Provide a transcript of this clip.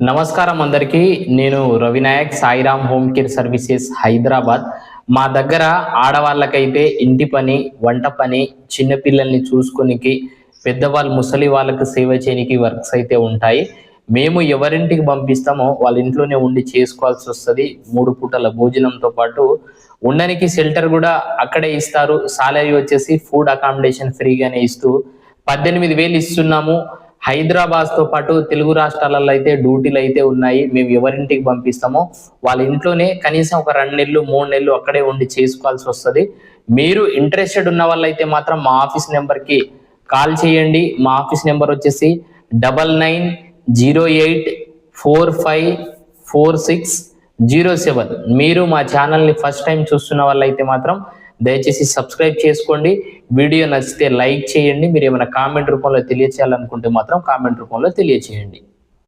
నమస్కారం అందరికీ. నేను Ravinayak Sairam home care services Hyderabad. మా దగ్గర ఆడవాళ్ళకైతే ఇంటి పని వంట పని చిన్నపిల్లల్ని చూసుకొనికి పెద్దవాళ్ళు ముసలి వాళ్ళకు సేవ చేయడానికి వర్క్స్ అయితే ఉంటాయి. మేము ఎవరింటికి పంపిస్తామో వాళ్ళ ఇంట్లోనే ఉండి చేసుకోవాల్సి వస్తుంది. మూడు పూటల భోజనంతో పాటు ఉండడానికి షెల్టర్ కూడా అక్కడే ఇస్తారు. సాలరీ వచ్చేసి ఫుడ్ అకామిడేషన్ ఫ్రీగానే ఇస్తూ పద్దెనిమిది వేలు ఇస్తున్నాము. హైదరాబాద్తో పాటు తెలుగు రాష్ట్రాలలో అయితే డ్యూటీలు అయితే ఉన్నాయి. మేము ఎవరింటికి పంపిస్తామో వాళ్ళ ఇంట్లోనే కనీసం ఒక రెండు నెలలు మూడు నెలలు అక్కడే ఉండి చేసుకోవాల్సి వస్తుంది. మీరు ఇంట్రెస్టెడ్ ఉన్న వాళ్ళైతే మాత్రం మా ఆఫీస్ నెంబర్కి కాల్ చేయండి. మా ఆఫీస్ నెంబర్ వచ్చేసి double nine zero eight four five four six zero seven. మీరు మా ఛానల్ని ఫస్ట్ టైం చూస్తున్న వాళ్ళైతే మాత్రం దయచేసి సబ్స్క్రైబ్ చేసుకోండి. వీడియో నచ్చితే లైక్ చేయండి. మీరు ఏమైనా కామెంట్ రూపంలో తెలియచేయాలనుకుంటే మాత్రం కామెంట్ రూపంలో తెలియచేయండి.